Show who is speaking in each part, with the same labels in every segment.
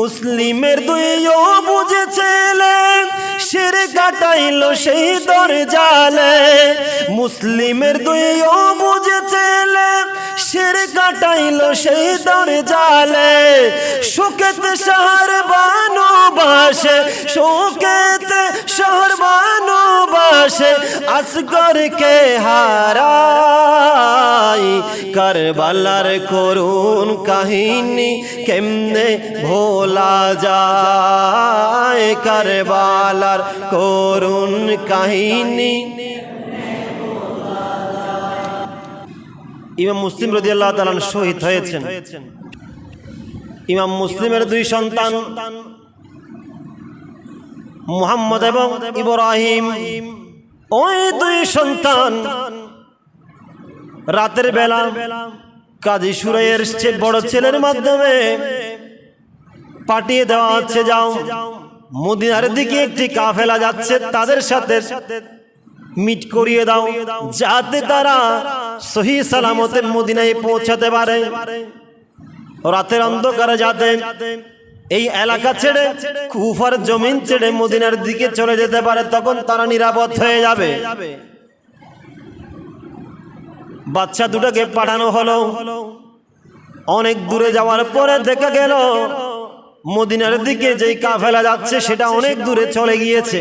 Speaker 1: মুসলিমের দুইও বুঝেছিলে শির কাটাইল সেই দরজালে। মুসলিমের দুইও বুঝেছিলে শির কাটাইল সেই দরজালে। সুকেতে শহর বাসে সুকেতে শহর বাসে আসগরকে হারাই। কারবালার করুন কাহিনী কেমনে ভোলা যায় কারবালার করুন কাহিনী। ইমাম মুসলিম রদি আল্লাহ তালান শহীদ হয়েছেন। ইমাম মুসলিমের দুই সন্তান, মুহাম্মদ এবং ইব্রাহিম। ওই দুই সন্তান রাতের বেলা কাজী সুরাইয়ের বড় ছেলের মাধ্যমে পাঠিয়ে দেওয়া হচ্ছে যাও। মদিনার দিকে একটি কাফেলা যাচ্ছে তাদের সাথে মিট করিয়ে দাও যাতে তারা সহি সালামতে মদিনায় পৌঁছাতে পারে। রাতের অন্ধকারে যাতে এই এলাকা ছেড়ে কুফার জমিন ছেড়ে মদিনার দিকে চলে যেতে পারে তখন তারা নিরাপদ হয়ে যাবে। বাচ্চা দুটাকে পাঠানো হলো। অনেক দূরে যাওয়ার পরে দেখা গেল মদিনার দিকে যেই কাফেলা যাচ্ছে সেটা অনেক দূরে চলে গিয়েছে।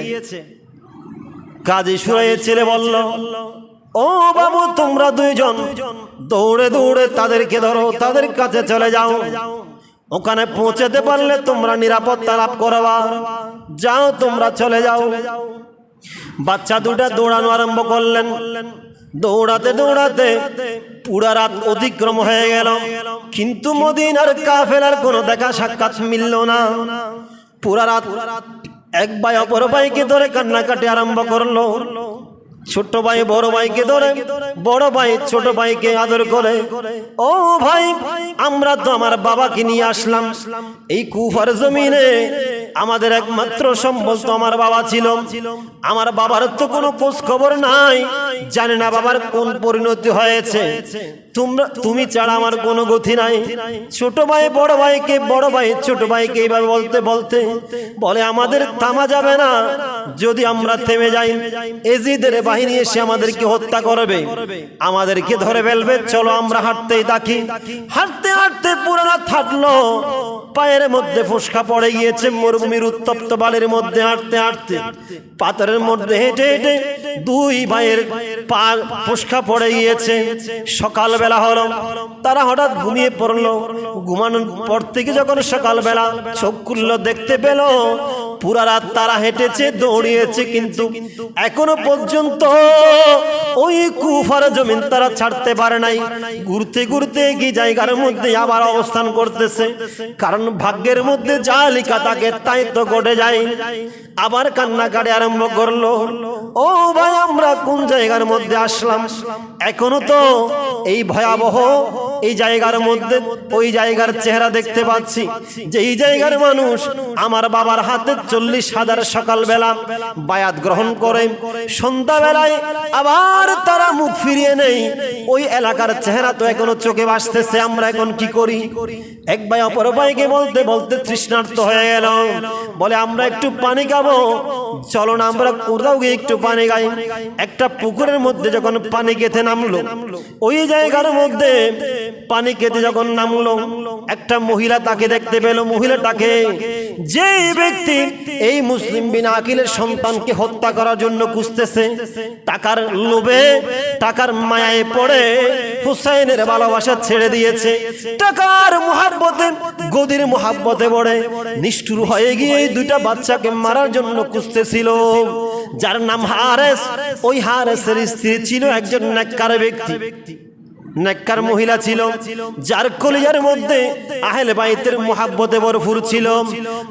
Speaker 1: কাজী সুরাইয়ের ছেলে বলল ও বাবু তোমরা দুইজন দৌড়ে দৌড়ে তাদেরকে ধরো তাদের কাছে চলে যাও। ওখানে পৌঁছাতে পারলে তোমরা নিরাপত্তা লাভ করবা। যাও তোমরা চলে যাও। বাচ্চা দুটা দৌড়ানো আরম্ভ করলেন। দৌড়াতে দৌড়াতে পুরা রাত অতিক্রম হয়ে গেল। কিন্তু মদিনার কাফেলার কোনো দেখা সাক্ষাৎ মিলল না। পুরা রাত এক ভাই অপর ভাইকে ধরে কান্নাকাটি আরম্ভ করল। ছোট ভাই, বড় ভাইকে ধরে, বড় ভাই ছোট ভাইকে আদর করে। ও ভাই, আমরা তো আমার বাবাকে নিয়ে আসলাম। এই কুফার জমিনে আমাদের একমাত্র সম্বল তো আমার বাবা ছিল। আমার বাবার তো কোনো খোঁজ খবর নাই। জানি না বাবার কোন পরিণতি হয়েছে। তোমরা তুমি ছাড়া আমার কোনো গতি নাই। ছোট ভাই, বড় ভাইকে, বড় ভাই ছোট ভাইকে এইভাবে বলতে বলতে বলে, আমাদের থামা যাবে না। যদি আমরা থেমে যাই, এজিদের বাহিনী এসে আমাদেরকে হত্যা করবে। আমাদেরকে ধরে ফেলবে। চলো আমরা হাঁটতেই থাকি। হাঁটতে হাঁটতে পুরানা থাকল পায়ের মধ্যে ফুসকা পড়ে গিয়েছে। মরুভূমির উত্তপ্ত বালির মধ্যে হাঁটতে হাঁটতে। পাথরের মধ্যে হেঁটে হেঁটে দুই ভাইয়ের পা ফুসকা পড়ে গিয়েছে। সকালবেলা হলো। তারা হঠাৎ ঘুমিয়ে পড়ল। ঘুমানোর পর থেকে যখন সকালবেলা চোখ খুললো, দেখতে পেল পুরা রাত তারা হেঁটেছে, দৌড়িয়েছে কিন্তু এখনও পর্যন্ত ওই কুফার জমিন তারা ছাড়তে পারে নাই। ঘুরতে ঘুরতে কি জায়গার মধ্যে আবার অবস্থান করতেছে। কারণ ভাগ্যের মধ্যে যা লিখা তাকে তাই তো ঘটে যায়। আবার কান্নাকাটি আরম্ভ করল, ও ভাই, আমরা কোন জায়গার মধ্যে আসলাম? এখনও তো এই ভয়াবহ এই জায়গার মধ্যে ওই জায়গার চেহারা দেখতে পাচ্ছি যে এই জায়গার মানুষ আমার বাবার হাতে চল্লিশ হাজার সকালবেলা বায়াত গ্রহণ করে সন্ধ্যাবেলায় আবার তারা মুখ ফিরিয়ে নেই ওই এলাকার চেহারা তো এখনও চোখে ভাসতেছে আমরা এখন কি করি? এক ভাই অপর ভাইকে বলতে বলতে তৃষ্ণার্ত হয়ে গেল বলে আমরা একটু পানি খাব। চলো না, আমরা কোথাও গিয়ে একটু পানি খাই। একটা পুকুরের মধ্যে যখন পানি খেতে নামলো, ওই জায়গার মধ্যে পানি খেতে যখন নামলো, একটা মহিলা তাকে দেখতে পেল। মহিলাটাকে যে ব্যক্তি এই মুসলিম বিন আকিলের সন্তানকে হত্যা করার জন্য খুঁজতেছে, টাকার লোভে, টাকার মায়ায় পড়ে হুসাইনের ভালোবাসা ছেড়ে দিয়েছে। টাকার মহাব্বতে, গদির মহাব্বতে পড়ে, নিষ্ঠুর হয়ে গিয়ে দুইটা বাচ্চাকে মারার জন্য খুঁজতেছিল। যার নাম হারেস ওই হারেসের স্ত্রী ছিল একজন নেককার ব্যক্তি। নেককার মহিলা ছিল, যার কলিজার মধ্যে আহেল বাইতের মোহাব্বতে ভরপুর ছিল।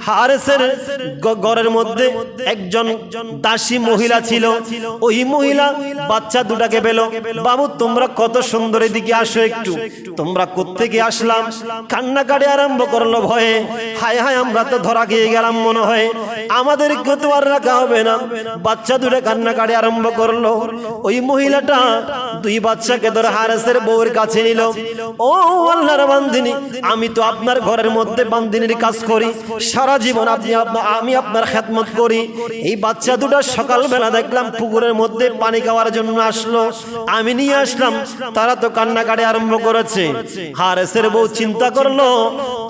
Speaker 1: হারেসের গ- ঘরের মধ্যে একজন দাসী মহিলা ছিল। ওই মহিলা বাচ্চা দুটাকে পেল। বাবু, তোমরা কত সুন্দর দিকে আসো একটু। তোমরা কোত্থেকে আসলাম? কান্নাকাটি আরম্ভ করল ভয়ে। হায় হায়, আমরা তো ধরা খেয়ে গেলাম মনে হয়। আমাদেরকে তো আর রাখা হবে না। বাচ্চা দুটো কান্নাকাটি আরম্ভ করল। ওই মহিলাটা দুই বাচ্চাকে ধরে হারেসের বউয়ের কাছে নিল ও আল্লাহর বান্দিনী, আমি তো আপনার ঘরের মধ্যে বান্দিনীর কাজ করি। সারা জীবন আপনি আমি আপনার খেদমত করি। এই বাচ্চা দুটো সকালবেলা দেখলাম পুকুরের মধ্যে পানি খাওয়ার জন্য আসলো। আমি নিয়ে আসলাম, তারা তো কান্নাকাটি আরম্ভ করেছে। হারেসের বউ চিন্তা করল,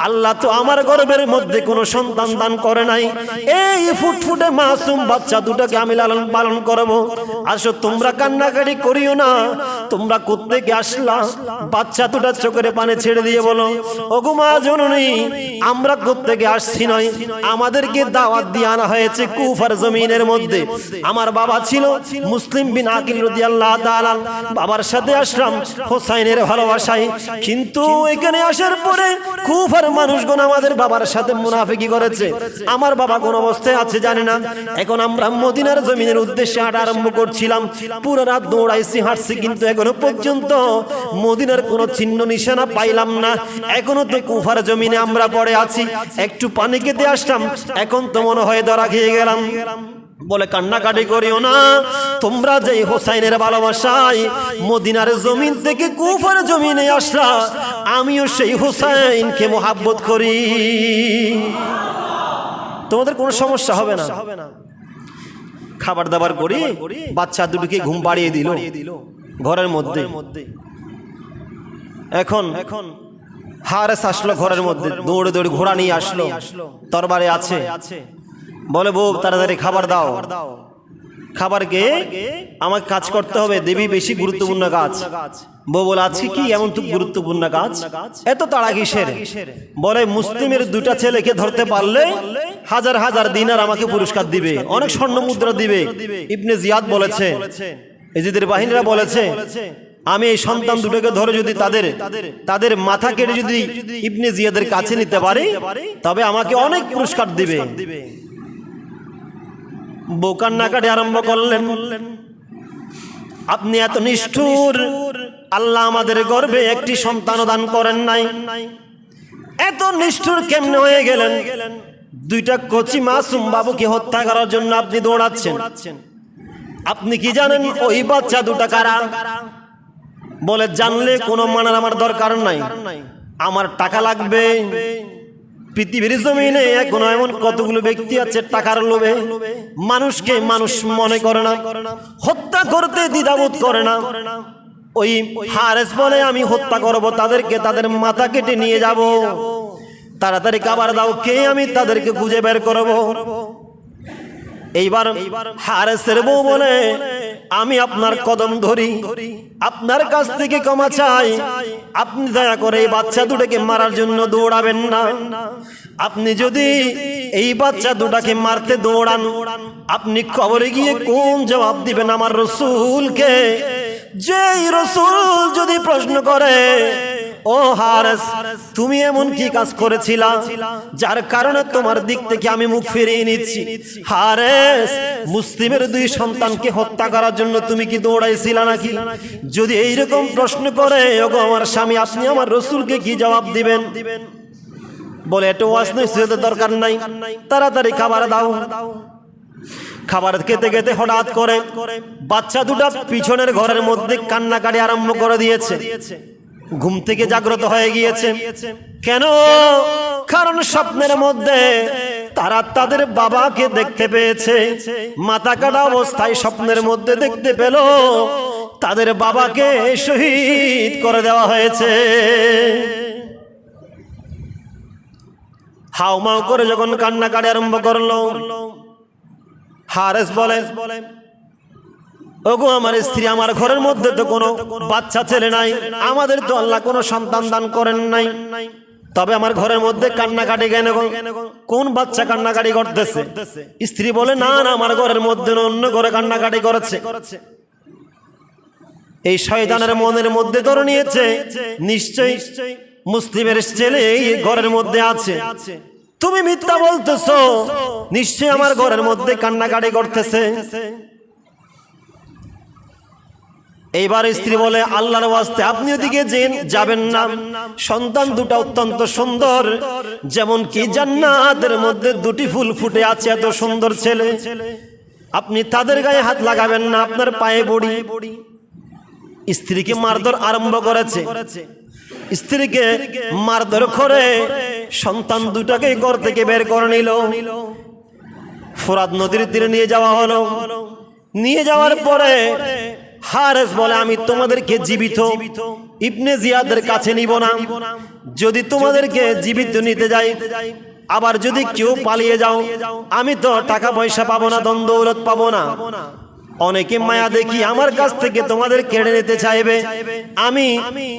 Speaker 1: আল্লাহ তো আমার গর্বের মধ্যে কোনো সন্তান দান করে নাই। এই ফুটফুটে মাসুম বাচ্চা দুটোকে আমি লালন পালন করব। আসো, তোমরা কান্নাকাটি করিও না। তোমরা কোত্থেকে আসলা? বাচ্চা দুটার চোখের পানে ছেড়ে দিয়ে বলো, ওগো মা জননী, আমরা কোত্থেকে আসছি নয়? আমাদেরকে দাওয়াত দিয়ে আনা হয়েছে কুফার জমিনের মধ্যে। আমার বাবা ছিল মুসলিম বিন আকিল রাদিয়াল্লাহু তাআলা, বাবার সাথে আসলাম হোসাইনের ভালোবাসায়। কিন্তু এখানে আসার পরে কুফার মানুষগণ আমাদের বাবার সাথে মুনাফিকি করেছে। আমার বাবা কোন অবস্থায় আছে জানি না। এখন আমরা মদিনার জমিনের উদ্দেশ্যে হাঁটা আরম্ভ করছিলাম। পুরো রাত দৌড়াইছি, হাঁটছি, কিন্তু এখনও পর্যন্ত মদিনার কোনো চিহ্ন নিশানা পাইলাম না। এখনও তো কুফার জমিনে আমরা পড়ে আছি। একটু পানি খেতে আসলাম এখন তো মনে হয় ধরা খেয়ে গেলাম। বলে কান্নাকাটি করিও না। তোমরা যে হোসাইনের ভালোবাসায় মদিনার জমিন থেকে কুফার জমিনে আসলা, আমিও সেই হোসাইনকে মোহাব্বত করি। তোমাদের কোনো সমস্যা হবে না? খাবার দাবার করি, বাচ্চা দুটিকে ঘুম পাড়িয়ে দিল। ঘরের মধ্যে। এখন এখন হারেস আসলো ঘরের মধ্যে। দৌড়ে দৌড়ে ঘোড়া নিয়ে আসলো। তরবারে আছে। বলে বউ তাড়াতাড়ি খাবার দাও। খাবার কে আমাকে কাজ করতে হবে দেবী বেশি গুরুত্বপূর্ণ কাজ বউ বলে আজকে কি এমন তো গুরুত্বপূর্ণ কাজ এত তাড়া কিসের? বলে মুসলিমের দুটা ছেলেকে ধরতে পারলে হাজার হাজার দিনার আমাকে পুরস্কার দিবে। অনেক স্বর্ণ মুদ্রা দিবে। ইবনে জিয়াদ বলেছে। এজিদের বাহিনীরা বলেছে। আমি এই সন্তান দুটোকে ধরে যদি তাদের তাদের মাথা কেটে যদি ইবনে জিয়াদের কাছে নিতে পারি, তবে আমাকে অনেক পুরস্কার দিবে। বোকার নাকাটে আরম্ভ করলেন। আপনি এত নিষ্ঠুর, আল্লাহ আমাদের গর্বে একটি সন্তান দান করেন নাই। এত নিষ্ঠুর কেমনে হয়ে গেলেন? দুইটা কচি মাসুম বাবুকে হত্যা করার জন্য আপনি দৌড়াচ্ছেন। আপনি কি জানেন, ওই বাচ্চা দুটা কারা? বলে জানলে কোনো মানার আমার দরকার নাই। আমার টাকা লাগবে। পৃথিবীর জমিনে এখনও এমন কতগুলো ব্যক্তি আছে টাকার লোভে। মানুষকে মানুষ মনে করে না। হত্যা করতে দ্বিধাবোধ করে না। ওই হারেস বলে আমি হত্যা করব তাদেরকে তাদের মাথা কেটে নিয়ে যাব। তাড়াতাড়ি খাবার দাও কে আমি তাদেরকে খুঁজে বের করব? এইবার হারেসের বউ বলে আমি আপনার কদম ধরি। আপনার কাছ থেকে ক্ষমা চাই। আপনি দয়া করে এই বাচ্চা দুটাকে মারার জন্য দৌড়াবেন না। আপনি যদি এই বাচ্চা দুটাকে মারতে দৌড়ান, আপনি কবরে গিয়ে কোন জবাব দিবেন আমার রসুলকে? যেই রসুল যদি প্রশ্ন করে ও হারেস, তুমি এমন কি কাজ করেছিলা? যার কারণে তোমার দিক থেকে আমি মুখ ফিরিয়ে নিচ্ছি। হারেস, মুসলিমের দুই সন্তানকে হত্যা করার জন্য তুমি কি দৌড়াইছিলা নাকি? যদি এইরকম প্রশ্ন করে, ওগো আমার স্বামী, আপনি আমার রসুলকে কি জবাব দিবেন? বলে এটা ওয়াজ নসিহতের দরকার নাই। তাড়াতাড়ি খাবার দাও। খাবার খেতে খেতে হঠাৎ করে বাচ্চা দুটা পিছনের ঘরের মধ্যে কান্নাকাটি আরম্ভ করে দিয়েছে। ঘুম থেকে জাগ্রত হয়ে গিয়েছে। কেন? কারণ স্বপ্নের মধ্যে তারা তাদের বাবাকে দেখতে পেয়েছে। মাথা কাটা অবস্থায় স্বপ্নের মধ্যে দেখতে পেল, তাদের বাবাকে শহীদ করে দেওয়া হয়েছে। হাউমাউ করে যখন কান্নাকাটি আরম্ভ করল, হারেস বলে ওগো, আমার স্ত্রী আমার ঘরের মধ্যে তো কোনো বাচ্চা ছেলে নাই। আমাদের তো আল্লাহ কোনো সন্তান দান করেন নাই। তবে আমার ঘরের মধ্যে কান্নাকাটি কেন? কোন বাচ্চা কান্নাকাটি করতেছে? স্ত্রী বলে, না না, আমার ঘরের মধ্যে অন্য ঘরে কান্নাকাটি করেছে। এই শয়তানের মনের মধ্যে ধরে নিয়েছে, নিশ্চয়ই মুসলিমের ছেলে এই ঘরের মধ্যে আছে। তুমি মিথ্যা বলতেছো নিশ্চয় আমার ঘরের মধ্যে কান্নাকাটি করতেছে। এইবার স্ত্রী বলে, আল্লাহর ওয়াস্তে আপনি ওদিকে যাবেন না। সন্তান দুটা অত্যন্ত সুন্দর, যেমন কি জান্নাতের মধ্যে দুটি ফুল ফুটে আছে এত সুন্দর ছেলে। আপনি তাদের গায়ে হাত লাগাবেন না, আপনার পায়ে বড়ি। স্ত্রীকে মারধর আরম্ভ করেছে। স্ত্রীকে মারধর করে সন্তান দুটাকে ঘর থেকে বের করে নিল। ফোরাত নদীর তীরে নিয়ে যাওয়া হলো। নিয়ে যাওয়ার পরে হারেস বলে আমি তোমাদেরকে জীবিত। ইবনে জিয়াদের কাছে নিব না। যদি তোমাদেরকে জীবিত নিতে যাই আবার যদি কেউ পালিয়ে যাও আমি তো টাকা পয়সা পাবো না দন দৌলত পাবো না। অনেকে মায়া দেখি আমার কাছ থেকে তোমাদের কেড়ে নিতে চাইবে। আমি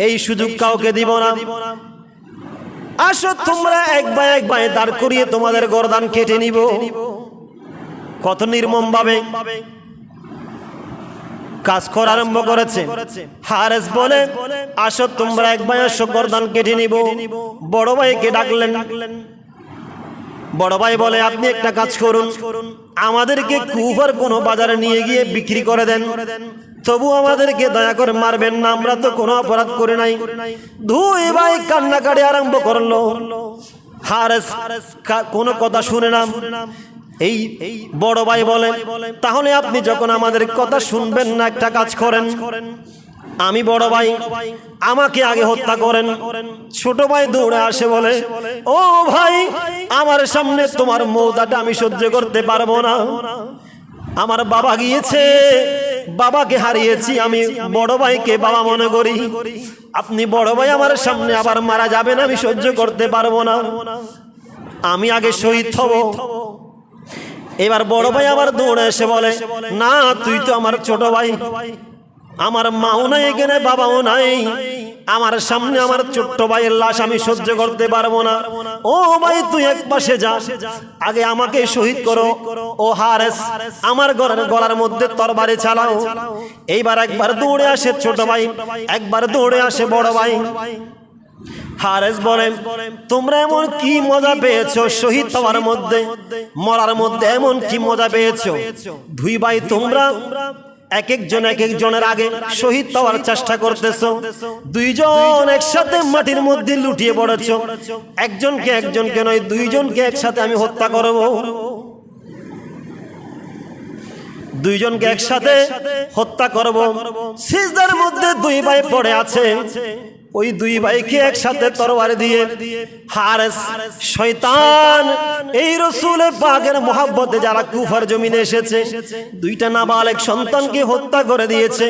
Speaker 1: এই সুযোগ কাউকে দিব না। আসো তোমরা এক বাই এক বাই দাঁড় করিয়ে তোমাদের গরদান কেটে নিব। কত নির্মম ভাবে কাজ করা আরম্ভ করেছে। হারেস বলে আসো তোমরা এক ভাই আসো গরদান কেটে নিব। বড় ভাইকে ডাকলেন। বড় ভাই বলে আপনি একটা কাজ করুন। আমাদেরকে কুফার কোনো বাজারে নিয়ে গিয়ে বিক্রি করে দেন। তবু আমাদেরকে দয়া করে মারবেন না আমরা তো কোনো অপরাধ করে নাই। দুই ভাই কান্নাকাটি আরম্ভ করল। হারেস কোনো কথা শুনে না এই বড় ভাই বলেন, তাহলে আপনি যখন আমাদের কথা শুনবেন না, একটা কাজ করেন। আমি বড় ভাই, আমাকে আগে হত্যা করেন। ছোট ভাই দৌড়ে আসে বলে, ও ভাই, আমার সামনে তোমার মৌদাটা আমি সহ্য করতে পারব না। আমার বাবা গিয়েছে, বাবাকে হারিয়েছি, আমি বড় ভাইকে বাবা মনে করি। আপনি বড় ভাই, আমার সামনে আবার মারা যাবেন, আমি সহ্য করতে পারব না। আমি আগে শহীদ হব। এবার বড় ভাই আবার দৌড়ে এসে বলে না তুই তো আমার ছোট ভাই। আমার মাও নাই এখানে বাবাও নাই। আমার সামনে আমার ছোট্ট ভাইয়ের লাশ আমি সহ্য করতে পারব না। ও ভাই তুই এক পাশে যা। আগে আমাকে শহীদ করো। ও হারেস আমার গলার গলার মধ্যে তরবারি চালাও। এইবার একবার দৌড়ে আসে ছোট ভাই। একবার দৌড়ে আসে বড় ভাই। হারেস বলে, তোমরা এমন কি মজা পেয়েছ শহীদ হওয়ার মধ্যে? মরার মধ্যে এমন কি মজা পেয়েছ? দুই ভাই তোমরা এক একজন, এক একজনের আগে শহীদ চেষ্টা করতেছো। দুইজন একসাথে মাটির মধ্যে লুটিয়ে পড়েছো। একজনকে একজনকে নয়, দুইজনকে একসাথে আমি হত্যা করব। দুইজনকে একসাথে হত্যা করব। সিজদার মধ্যে দুই ভাই পড়ে আছে। ওই দুই ভাইকে একসাথে তরবারি দিয়ে হারেস শয়তান এই রসুলে পাকের মহাব্বতে যারা কুফার জমিনে এসেছে দুইটা নাবালেক সন্তানকে হত্যা করে দিয়েছে।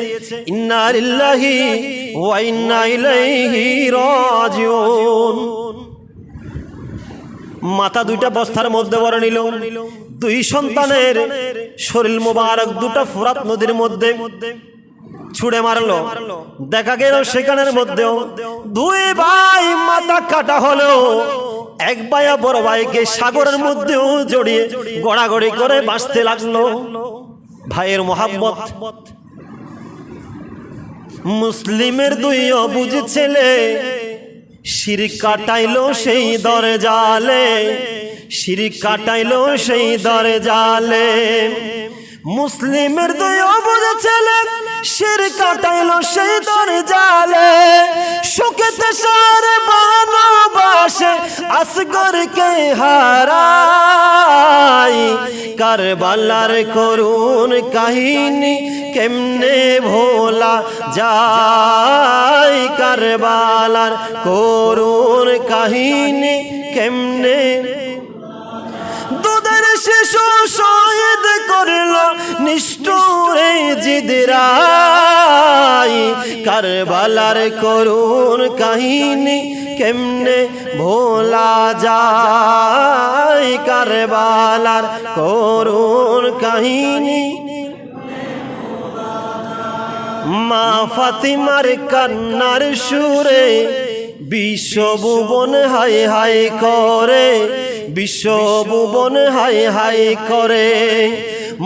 Speaker 1: ইন্না লিল্লাহি ওয়া ইন্না ইলাইহি রাজিউন। মাথা দুইটা বস্তার মধ্যে বড় নিল। দুই সন্তানের শরীর মোবারক দুটা ফুরাত নদীর মধ্যে ছুড়ে মারলো। দেখা গেল সেখানের মধ্যেও দুই ভাই মাথা কাটা হলো। এক ভাইয়া বড় ভাইকে সাগরের মধ্যেও জড়িয়ে গড়াগড়ি করে বাঁচতে লাগল। ভাইয়ের মোহাম্মত মুসলিমের দুই অবুজ ছেলে শির কাটাইলো সেই দরে জালে শির কাটাইলো সেই দরে জালে মুসলিমের দুই অবুজ ছেলে শির কাটাইলো সেই দরে জালে। সুখেতে সারে বানবাসে আসগরকে হারাই? কারবালার করুন কাহিনী কেমনে ভোলা যায়? কারবালার করুন কাহিনী কেমনে শহীদ করল নিষ্ঠুরে জিদরাই। কারবালার করুন কাহিনী কেমনে ভোলা যায়? কারবালার করুন কাহিনী মা ফাতিমার কান্নার সুরে, বিশ্বভুবন হাই হাই করে। বিশ্বভুবন হাই হাই করে।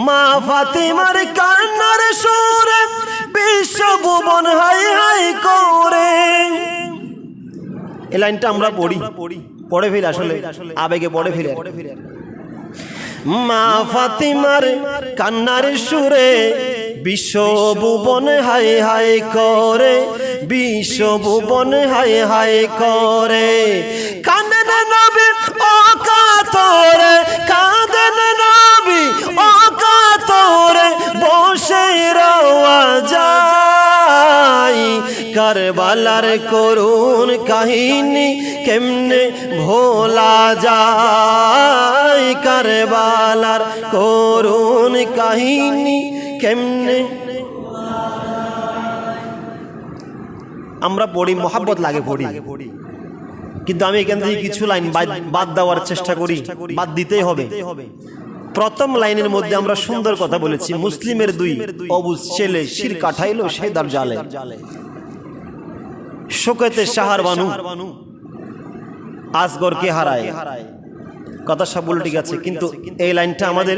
Speaker 1: মা ফাতিমার কান্নার সুরে বিশ্বভুবন হাই হাই করে। এই লাইনটা আমরা পড়ি। পড়ে ফিরে আসলে, আবেগে পড়ে ফিরে মা ফাতিমার কান্নার সুরে বিশ্বভুবন হাই হাই করে বিশ্বভুবন হাই হাই করে। কান্দেন কাঁদেন নবী বসে রওয়া যায়। কারবালার করুণ কাহিনী কেমনে ভোলা যায়? কারবালার করুণ কাহিনী কেমনে আমরা পড়ি মোহাব্বত লাগে পড়ি। কিন্তু আমি এখান থেকে কিছু লাইন বাদ- দেওয়ার চেষ্টা করি, বাদ দিতেই হবে। প্রথম লাইনের মধ্যে আমরা সুন্দর কথা বলেছি, মুসলিমের দুই অবুজ ছেলে শির কাঠাইলো, সে দার জালে। শোকেতে সাহার বানু আসগরকে হারায়। কথা সব বলে ঠিক আছে কিন্তু এই লাইনটা আমাদের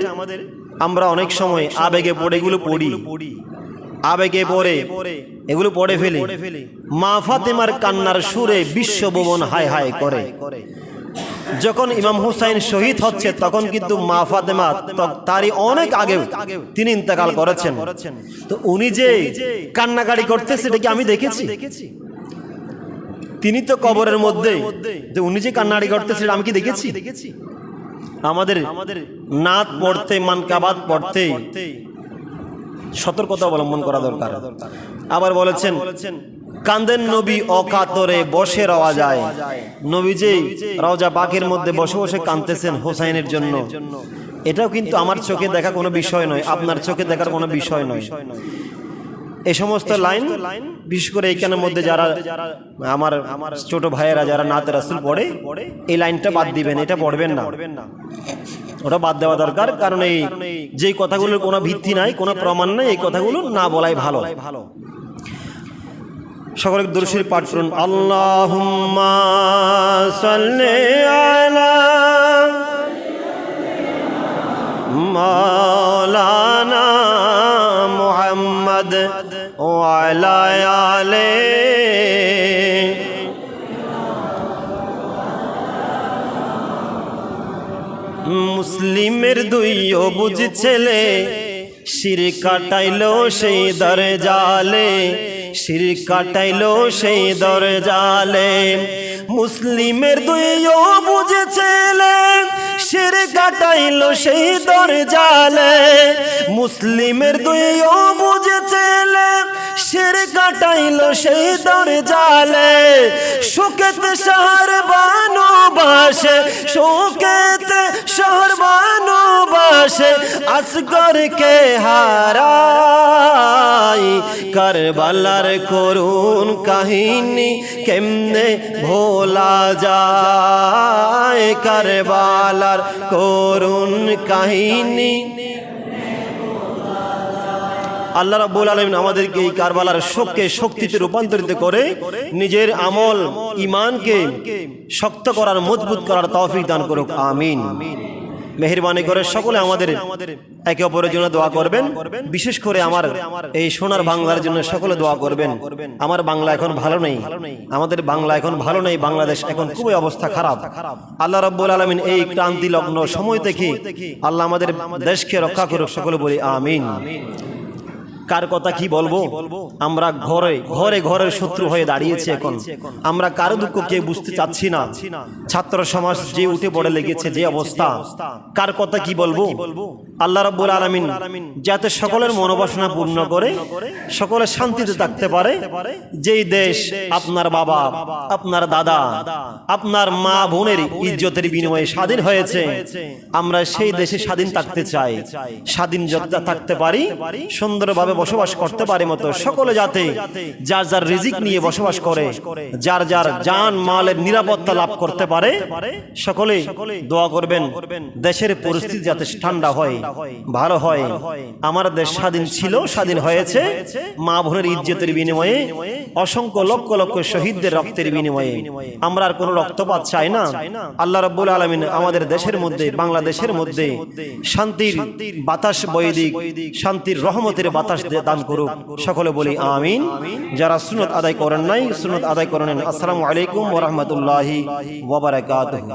Speaker 1: আমরা অনেক সময় আবেগে পড়ে এগুলো পড়ি। আবেগে পড়ে। এগুলো পড়ে ফেলি। মা ফাতেমার কান্নার সুরে বিশ্বভুবন হায় হায় করে। যখন ইমাম হুসাইন শহীদ হচ্ছে তখন কিন্তু মা ফাতেমা তারই অনেক আগে তিনি ইন্তেকাল করেছেন। তো উনি যে কান্নাকাড়ি করতেছে এটা কি আমি দেখেছি? তিনি তো কবরের মধ্যে যে উনি যে কান্নাকাড়ি করতেছে আমি কি দেখেছি? আমাদের নাত পড়তে মানকাবাদ পড়তে সতর্কতা অবলম্বন করা দরকার। আবার বলেছেন কান্দেন নবী অকাতরে বসে রওয়া যায়। নবী যে রওজা পাকের মধ্যে বসে বসে কাঁদতেছেন হোসাইনের জন্য। এটাও কিন্তু আমার চোখে দেখা কোনো বিষয় নয়, আপনার চোখে দেখার কোনো বিষয় নয়। এই সমস্ত লাইন, বিশেষ করে এইখানের মধ্যে যারা আমার আমার ছোট ভাইয়েরা, যারা নাতে রাসুল পড়ে, এই লাইনটা বাদ দিবেন, এটা পড়বেন না। ওটা বাদ দেওয়া দরকার, কারণ এই যে কথাগুলোর কোনো ভিত্তি নাই, কোনো প্রমাণ নাই, এই কথাগুলো না বলাই ভালো। ভালো সকলে দর্শীর পাঠ করুন, আল্লাহুম্মা সাল্লি আলা মাওলানা মুহাম্মদ ওয়ালা আলে মুসলিমের দুই অবুজ ছেলে, শির কাটাইলো সেই দরে জালে শির কাটাইলো সেই দরে জালে মুসলিমের দুই অবুজ ছেলে, শির কাটাইলো সেই দরে জালে মুসলিমের দুই অবুজ ছেলে, শির কাটাইলো সেই দরে জালে শোকেত শহর বানো বাসে, শোকেত শহর বানো বাসে আসগরকে হারাই। কারবালার করুন কাহিনী কেমনে ভোলা যায়? কারবালার করুন কাহিনী আল্লাহ রাব্বুল আলামিন আমাদেরকে এই কারবালার শোককে শক্তিতে রূপান্তরিত করে নিজের আমল ইমানকে শক্ত করার, মজবুত করার তৌফিক দান করুক, আমিন। মেহেরবানি করে সকলে আমাদের একে অপরের জন্য দোয়া করবেন। বিশেষ করে আমার এই সোনার বাংলার জন্য সকলে দোয়া করবেন। আমার বাংলা এখন ভালো নেই। আমাদের বাংলা এখন ভালো নেই। বাংলাদেশ এখন খুবই অবস্থা খারাপ। আল্লাহ রাব্বুল আলামিন এই ক্রান্তি লগ্ন সময় থেকে আল্লাহ আমাদের দেশকে রক্ষা করুক, সকলে বলি আমিন। কার কথা কি বলব? আমরা ঘরে ঘরে ঘরের শত্রু হয়ে দাঁড়িয়েছে এখন। আমরা কারও দুঃখ কেউ বুঝতে চাচ্ছি না। ছাত্র সমাজ যে উঠে পড়ে লেগেছে যে অবস্থা, কার কথা কি বলব? আল্লাহ রাব্বুল আলামিন যাতে সকলের মনোবাসনা পূর্ণ করে সকলে শান্তিতে থাকতে পারে, যেই দেশ আপনার বাবা, আপনার দাদা, আপনার মা বোনের ইজ্জতের বিনিময়ে স্বাধীন হয়েছে, আমরা সেই দেশে স্বাধীন থাকতে চাই। স্বাধীন যতটা থাকতে পারি, সুন্দরভাবে বসবাস করতে পারি মতো সকলে যাতে যার যার রিজিক নিয়ে বসবাস করে, যার যার জান, মালের নিরাপত্তা লাভ করতে পারে, সকলে দোয়া করবেন, দেশের পরিস্থিতি যাতে ঠান্ডা হয়, ভালো হয়। আমার দেশ স্বাধীন ছিল, স্বাধীন হয়েছে। মা বোনের ইজ্জতের বিনিময়ে, অসংখ্য লক্ষ লক্ষ শহীদদের রক্তের বিনিময়ে। আমরা আর কোনো রক্তপাত চাই না। আল্লাহ রাব্বুল আলামিন আমাদের দেশের মধ্যে, বাংলাদেশের মধ্যে শান্তির বাতাস বৈদিক শান্তির রহমতের বাতাস দান করুক। সকলে বলি আমিন। যারা সুনত আদায় করেন নাই সুনত আদায় করেন আসসালামু আলাইকুম ওরহমতুল্লাহ বারাকাতুহু।